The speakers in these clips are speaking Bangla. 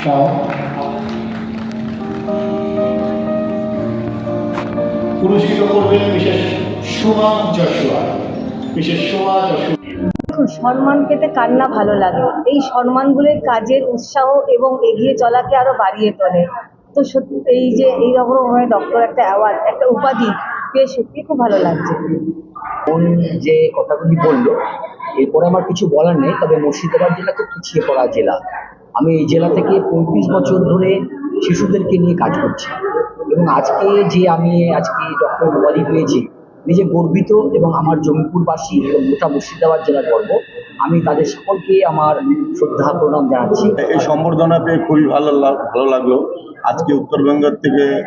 আশিক পুরস্কৃত করবেন বিশেষ সুমা যশোয়া বিশেষ সুমা যশোয়া সম্মান পেতে কার না ভালো লাগে? এই সম্মানগুলোর কাজের উৎসাহ এবং এগিয়ে চলাকে আরও বাড়িয়ে তোলে। তো সত্যি এই যে এইরকম ভাবে ডক্টর একটা অ্যাওয়ার্ড একটা উপাধি পেয়ে সত্যি খুব ভালো লাগছে। যে কথাগুলি বলল এরপরে আমার কিছু বলার নেই তবে মুর্শিদাবাদ জেলা তো পিছিয়ে পড়া জেলা। আমি এই জেলা থেকে পঁয়ত্রিশ বছর ধরে শিশুদেরকে নিয়ে কাজ করছি। এবং আজকে যে আমি, আজকে ডক্টর উপাধি পেয়েছি নিজে গর্বিত এবং আমার জমিপুরবাসী এবং গোটা মুর্শিদাবাদ জেলার গর্ব, আমি তাদের সকলকে আমার শ্রদ্ধা প্রণাম জানাচ্ছি। এই সম্বর্ধনা পেয়ে খুবই ভালো ভালো লাগল। আজকে উত্তরবঙ্গের থেকে,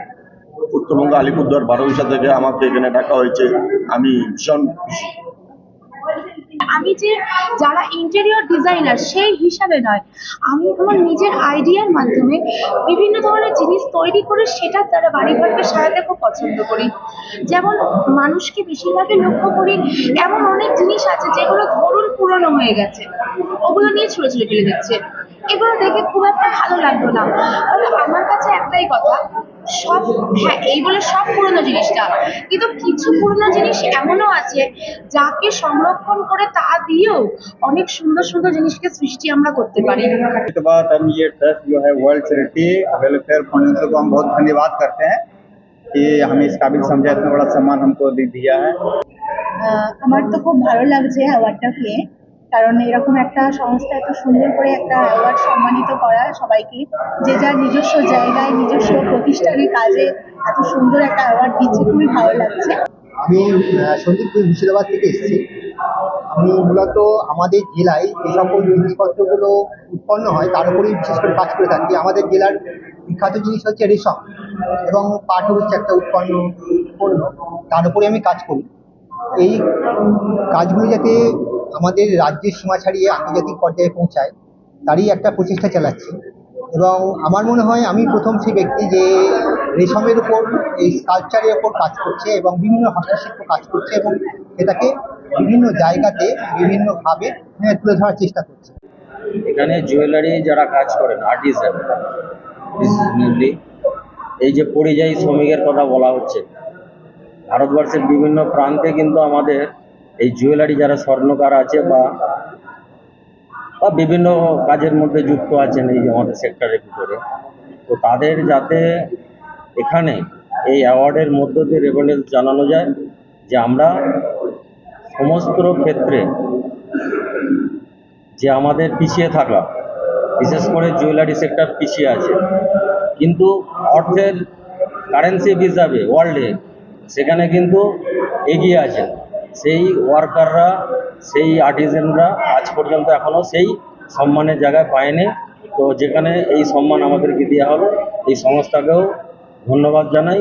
উত্তরবঙ্গ আলিপুরদুয়ার বারোইশা থেকে আমাকে এখানে ডাকা হয়েছে। আমি ভীষণ খুশি। আমি যে যারা ইন্টেরিয়র ডিজাইনার সেই হিসাবে নয়। আমি আমার নিজের আইডিয়ার মাধ্যমে বিভিন্ন ধরনের জিনিস তৈরি করে সেটার দ্বারা বাড়ি ঘরকে সাজাতে খুব পছন্দ করি। যেমন মানুষকে বেশিরভাগই লক্ষ্য করি, এমন অনেক জিনিস আছে যেগুলো ধরুন পুরনো হয়ে গেছে, ওগুলো নিয়ে ছুঁড়ে ছুঁড়ে ফেলে দিচ্ছে। এগুলো দেখে খুব একটা ভালো লাগতো না। আমার কাছে একটাই কথা সব হ্যাঁ এই বলে সব পুরনো জিনিসটা কিন্তু কিছু পুরনো জিনিস এমনও আছে যাকে সংরক্ষণ করে তা দিয়েও অনেক সুন্দর সুন্দর জিনিসকে সৃষ্টি আমরা করতে পারি के बाद हम ये ट्रस्ट जो है वर्ल्ड चैरिटी वेलफेयर फाउंडेशन को हम बहुत धन्यवाद करते हैं कि हमें इस काबिल समझा इतना बड़ा सम्मान हमको दे दिया है আহ, আমার তো খুব ভালো লাগছে অ্যাওয়ার্ডটা পেয়ে কারণ এরকম একটা সংস্থা এত সুন্দর করে একটা অ্যাওয়ার্ড সম্মানিত করা সবাইকে। যে যার নিজস্ব জায়গায় নিজস্ব প্রতিষ্ঠানের কাজে এত সুন্দর একটা অ্যাওয়ার্ড দিচ্ছে খুবই ভালো লাগছে। আমি আহ, সন্দীপপুর মুর্শিদাবাদ থেকে এসেছি। আমি মূলত আমাদের জেলায় যে সকল জিনিসপত্রগুলো উৎপন্ন হয় তার উপরেই বিশেষ করে কাজ করে থাকি। আমাদের জেলার বিখ্যাত জিনিস হচ্ছে রেশম এবং পাট হচ্ছে একটা উৎপন্ন পণ্য তার উপরে আমি কাজ করি। এই কাজগুলো যাতে আমাদের রাজ্যের সীমা ছাড়িয়ে আন্তর্জাতিক পর্যায়ে পৌঁছায়, তারই একটা প্রচেষ্টা চালাচ্ছি। এবং আমার মনে হয় আমি প্রথম সেই ব্যক্তি যে রেশমের উপর, এই স্কাল্পচারের উপর কাজ করছে এবং বিভিন্ন হস্তশিল্প কাজ করছে এবং সেটাকে বিভিন্ন জায়গাতে বিভিন্নভাবে তুলে ধরার চেষ্টা করছে। এখানে জুয়েলারি যারা কাজ করেন আর্টিসান মেনলি এই যে পরিযায়ী শ্রমিকের কথা বলা হচ্ছে, ভারতবর্ষের বিভিন্ন প্রান্তে কিন্তু আমাদের এই জুয়েলারি যারা স্বর্ণকার আছে বা বা বিভিন্ন কাজের মধ্যে যুক্ত আছেন এই আমাদের সেক্টরের ভিতরে, তো তাদের যাতে এখানে এই অ্যাওয়ার্ডের মধ্য দিয়ে রেভেন্স জানানো যায় যে আমরা সমস্ত ক্ষেত্রে যে আমাদের পিছিয়ে থাকা, বিশেষ করে জুয়েলারি সেক্টর পিছিয়ে আছে, কিন্তু অর্থের কারেন্সি হিসাবে ওয়ার্ল্ডে সেখানে কিন্তু এগিয়ে আছে সেই ওয়ার্কাররা সেই আর্টিজেনরা আজ পর্যন্ত এখনও সেই সম্মানের জায়গায় পায়নি। তো যেখানে এই সম্মান আমাদেরকে দেওয়া হলো, এই সংস্থাকেও ধন্যবাদ জানাই।